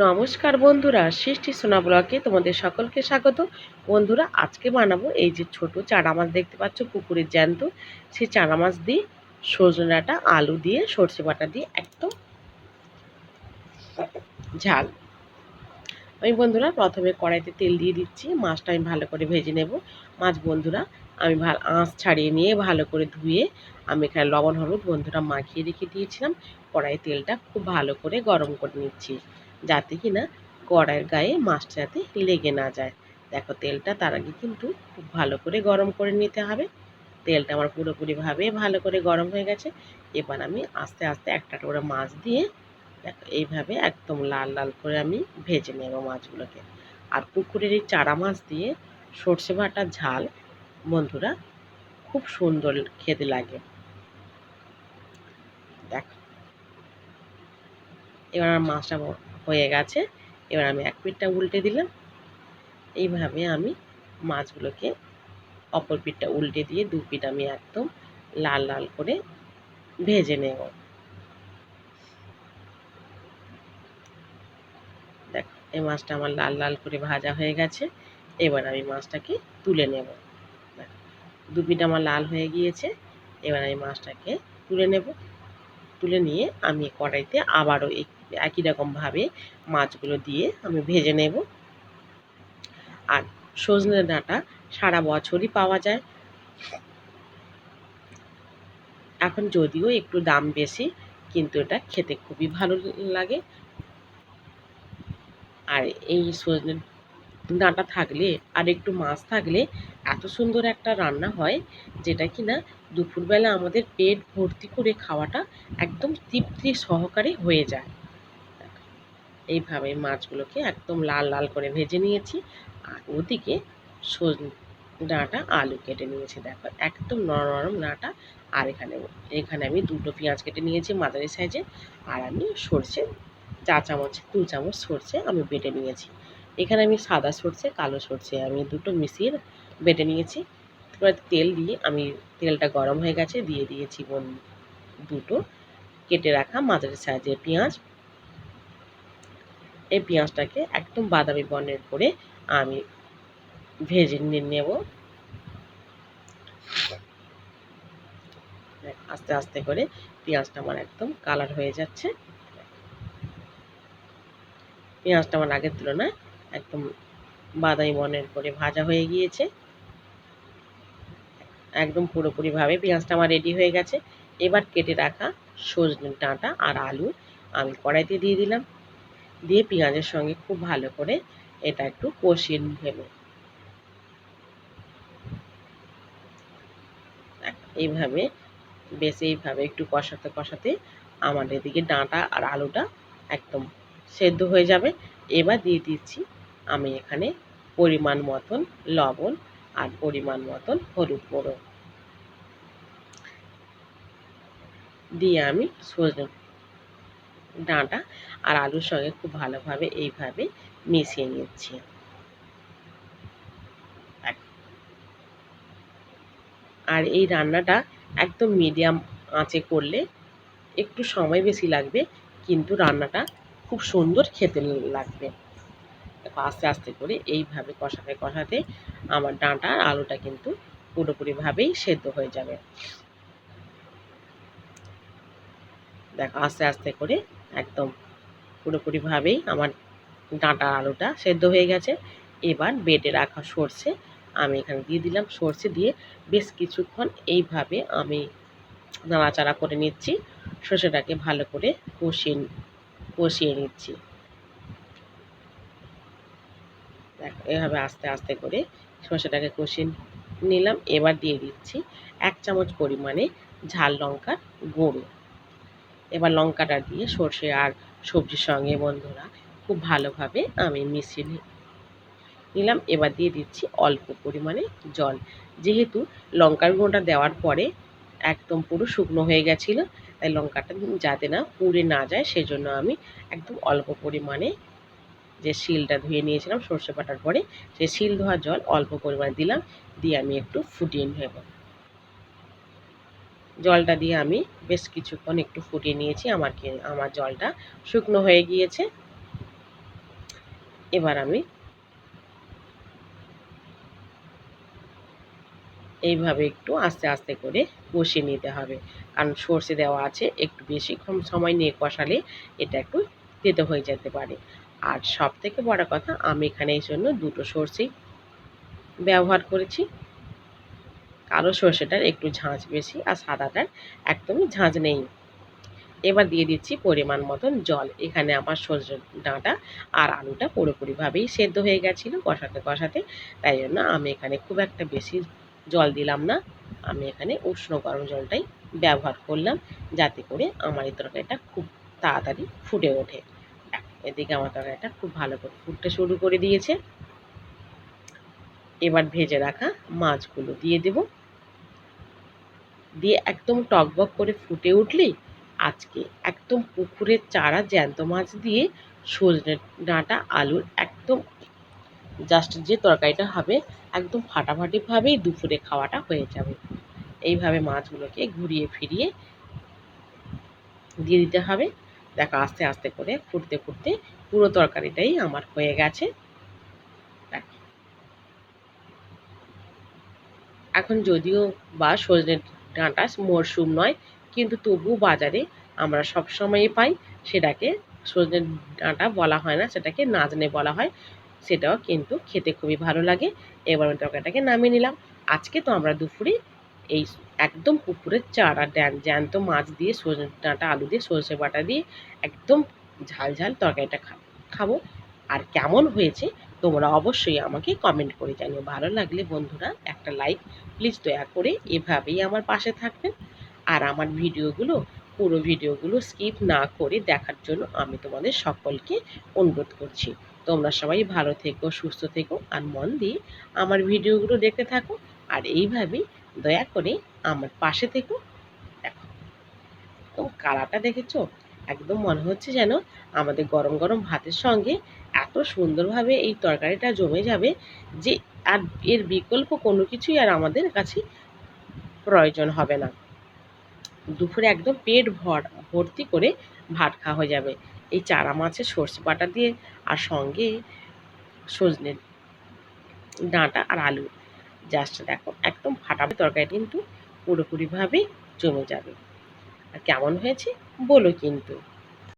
নমস্কার বন্ধুরা, সৃষ্টি সোনা ব্লকে তোমাদের সকলকে স্বাগত। বন্ধুরা, আজকে বানাবো এই যে ছোট চারা মাছ দেখতে পাচ্ছ, পুকুরের জ্যান্ত। সেই চারা মাছ দিয়ে সজনাটা আলু দিয়ে, সর্ষে বাটা দিয়ে একদম ঝাল। আমি বন্ধুরা প্রথমে কড়াইতে তেল দিয়ে দিচ্ছি, মাছটা আমি ভালো করে ভেজে নেব। মাছ বন্ধুরা, আমি ভালো আঁশ ছাড়িয়ে নিয়ে ভালো করে ধুয়ে আমি এখানে লবণ, হলুদ বন্ধুরা মাখিয়ে রেখে দিয়েছিলাম। কড়াই তেলটা খুব ভালো করে গরম করে নিচ্ছি। যাতে কি না কড়াইয়ের গায়ে মাছটা যাতে লেগে না যায়। দেখো, তেলটা তার আগে কিন্তু খুব ভালো করে গরম করে নিতে হবে। তেলটা আমার পুরোপুরিভাবে ভালো করে গরম হয়ে গেছে। এবার আমি আস্তে আস্তে একটা করে মাছ দিয়ে দেখো, এইভাবে একদম লাল লাল করে আমি ভেজে নেব মাছগুলোকে। আর পুকুরের এই চারা মাছ দিয়ে সর্ষে বাটার ঝাল, বন্ধুরা, খুব সুন্দর খেতে লাগে। দেখো, এবার আমার মাছটা হয়ে গেছে। এবার আমি এক পিঠটা উল্টে দিলাম। এইভাবে আমি মাছগুলোকে অপর পিঠটা উল্টে দিয়ে দু পিঠ আমি একদম লাল লাল করে ভেজে নেব। দেখ, এই মাছটা আমার লাল লাল করে ভাজা হয়ে গেছে। এবার আমি মাছটাকে তুলে নেব। দু পিঠ আমার লাল হয়ে গিয়েছে। এবার আমি মাছটাকে তুলে নেব। তুলে নিয়ে আমি কড়াইতে আবারও একই রকমভাবে মাছগুলো দিয়ে আমি ভেজে নেব। আর সজনে ডাঁটা সারা বছরই পাওয়া যায়। এখন যদিও একটু দাম বেশি, কিন্তু এটা খেতে খুবই ভালো লাগে। আর এই সজনে ডাঁটা থাকলে, আর একটু মাছ থাকলে এত সুন্দর একটা রান্না হয়, যেটা কি না দুপুরবেলা আমাদের পেট ভর্তি করে খাওয়াটা একদম তৃপ্তি সহকারে হয়ে যায়। এইভাবে মাছগুলোকে একদম লাল লাল করে ভেজে নিয়েছি। আর ওদিকে ডাঁটা, আলু কেটে নিয়েছি। দেখো, একদম নরম নরম ডাঁটা। আর এখানে এখানে আমি দুটো পেঁয়াজ কেটে নিয়েছি মাঝারি সাইজে। আর আমি সরষে, চা চামচ দু চামচ সরষে আমি বেটে নিয়েছি। এখানে আমি সাদা সরষে, কালো সরষে আমি দুটো মিশিয়ে বেটে নিয়েছি। এবার তেল দিয়ে আমি, তেলটা গরম হয়ে গেছে, দিয়ে দিয়েছি বোন, দুটো কেটে রাখা মাঝারি সাইজের পেঁয়াজ। এই পেঁয়াজটাকে একদম বাদামি বর্ণের করে আমি ভেজে নিয়ে নেব। আস্তে আস্তে করে পেঁয়াজটা আমার একদম কালার হয়ে যাচ্ছে। পেঁয়াজটা আমার আগের তুলনায় একদম বাদামি বর্ণের করে ভাজা হয়ে গিয়েছে। একদম পুরোপুরিভাবে পেঁয়াজটা আমার রেডি হয়ে গেছে। এবার কেটে রাখা সজনে ডাঁটা আর আলু আমি কড়াইতে দিয়ে দিলাম। দিয়ে পেঁয়াজের সঙ্গে খুব ভালো করে এটা একটু কষিয়ে নেব। এইভাবে, বেশ এইভাবে একটু কষাতে কষাতে আমাদের এদিকে ডাঁটা আর আলুটা একদম সেদ্ধ হয়ে যাবে। এবার দিয়ে দিচ্ছি আমি এখানে পরিমাণ মতন লবণ আর পরিমাণ মতন হলুদ গুঁড়ো। দিয়ে আমি সজনে ডাঁটা আর আলুর সঙ্গে খুব ভালোভাবে এইভাবে মিশিয়ে নিচ্ছি। আর এই রান্নাটা একদম মিডিয়াম আঁচে করলে একটু সময় বেশি লাগবে, কিন্তু রান্নাটা খুব সুন্দর খেতে লাগবে। আস্তে আস্তে করে এইভাবে কষাতে কষাতে আমার ডাঁটা আর আলুটা কিন্তু পুরোপুরিভাবেই সেদ্ধ হয়ে যাবে। দেখো আস্তে আস্তে করে একদম পুরোপুরিভাবেই আমার ডাঁটা আলুটা সেদ্ধ হয়ে গেছে। এবার বেটে রাখা সর্ষে আমি এখানে দিয়ে দিলাম। সর্ষে দিয়ে বেশ কিছুক্ষণ এইভাবে আমি নাড়াচাড়া করে নিচ্ছি। সর্ষেটাকে ভালো করে কষিয়ে কষিয়ে নিচ্ছি। দেখো, এভাবে আস্তে আস্তে করে সর্ষেটাকে কষিয়ে নিলাম। এবার দিয়ে দিচ্ছি এক চামচ পরিমাণে ঝাল লঙ্কার গুঁড়ো। এবার লঙ্কাটা দিয়ে সর্ষে আর সবজির সঙ্গে বন্ধুরা খুব ভালোভাবে আমি মিশিয়ে নিলাম। এবার দিয়ে দিচ্ছি অল্প পরিমাণে জল। যেহেতু লঙ্কার গুঁড়োটা দেওয়ার পরে একদম পুরো শুকনো হয়ে গেছিল, তাই লঙ্কাটা যাতে না পুড়ে না যায়, সেজন্য আমি একদম অল্প পরিমাণে যে শিলটা ধুয়ে নিয়েছিলাম সর্ষে বাটার পরে, সেই শিল ধোয়া জল অল্প পরিমাণে দিলাম, দিয়ে আমি একটু ফুটিয়ে নেব। জলটা দিয়ে আমি বেশ কিছুক্ষণ একটু ফুটিয়ে নিয়েছি। আমার আমার জলটা শুকনো হয়ে গিয়েছে। এবার আমি এইভাবে একটু আস্তে আস্তে করে কষিয়ে নিতে হবে। কারণ সর্ষে দেওয়া আছে, একটু বেশিক্ষণ সময় নিয়ে কষালে এটা একটু তেতো হয়ে যেতে পারে। আর সব থেকে বড় কথা, আমি এখানে এই জন্য দুটো সর্ষেই ব্যবহার করেছি। কালো সর্ষেটার একটু ঝাঁঝ বেশি আর সাদাটার একদমই ঝাঁঝ নেই। এবার দিয়ে দিচ্ছি পরিমাণ মতন জল। এখানে আমার সরষের ডাঁটা আর আলুটা পুরোপুরিভাবেই সেদ্ধ হয়ে গেছিল কষাতে কষাতে। তাই জন্য আমি এখানে খুব একটা বেশি জল দিলাম না। আমি এখানে উষ্ণ গরম জলটাই ব্যবহার করলাম যাতে করে আমার এই তরকারিটা খুব তাড়াতাড়ি ফুটে ওঠে। এদিকে আমার তরকারিটা খুব ভালো করে ফুটতে শুরু করে দিয়েছে। এবার ভেজে রাখা মাছগুলো দিয়ে দেব। দিয়ে একদম টকবক করে ফুটে উঠলেই আজকে একদম পুকুরের চারা জ্যান্ত মাছ দিয়ে সজনে ডাঁটা আলুর একদম জাস্ট যে তরকারিটা হবে, একদম ফাটাফাটিভাবেই দুপুরে খাওয়াটা হয়ে যাবে। এইভাবে মাছগুলোকে ঘুরিয়ে ফিরিয়ে দিয়ে দিতে হবে। দেখো আস্তে আস্তে করে ফুটতে ফুটতে পুরো তরকারিটাই আমার হয়ে গেছে। এখন যদিও বা সজনে ডাঁটা মরশুম নয়, কিন্তু তবুও বাজারে আমরা সবসময়ই পাই। সেটাকে সজনে ডাঁটা বলা হয় না, সেটাকে নাজনে বলা হয়। সেটাও কিন্তু খেতে খুবই ভালো লাগে। এবার আমি তরকারিটাকে নামিয়ে নিলাম। আজকে তো আমরা দুপুরে এই একদম পুকুরের চারা ড্যান, জ্যান্ত মাছ দিয়ে সজনে ডাঁটা, আলু দিয়ে সর্ষে বাটা দিয়ে একদম ঝাল ঝাল তরকারিটা খাব। আর কেমন হয়েছে তোমরা অবশ্যই আমাকে কমেন্ট করে জানিও। ভালো লাগলে বন্ধুরা একটা লাইক প্লিজ দয়া করে এভাবেই আমার পাশে থাকবেন। আর আমার ভিডিওগুলো, পুরো ভিডিওগুলো স্কিপ না করে দেখার জন্য আমি তোমাদের সকলকে অনুরোধ করছি। তোমরা সবাই ভালো থেকো, সুস্থ থেকো আর মন দিয়ে আমার ভিডিওগুলো দেখতে থাকো। আর এইভাবেই দয়া করে আমার পাশে থেকো। দেখো, তো কালারটা দেখেছ? একদম মনে হচ্ছে যেন আমাদের গরম গরম ভাতের সঙ্গে এত সুন্দরভাবে এই তরকারিটা জমে যাবে যে আর এর বিকল্প কোনো কিছুই আর আমাদের কাছে প্রয়োজন হবে না। দুপুরে একদম পেট ভর, ভর্তি করে ভাত খাওয়া হয়ে যাবে। এই চারা মাছের সর্ষে বাটা দিয়ে আর সঙ্গে সজনে ডাঁটা আর আলু। জাস্ট দেখো, একদম ফাটাবে তরকারি কিন্তু পুরোপুরিভাবে জমে যাবে। আর কেমন হয়েছে? বলো কিন্তু।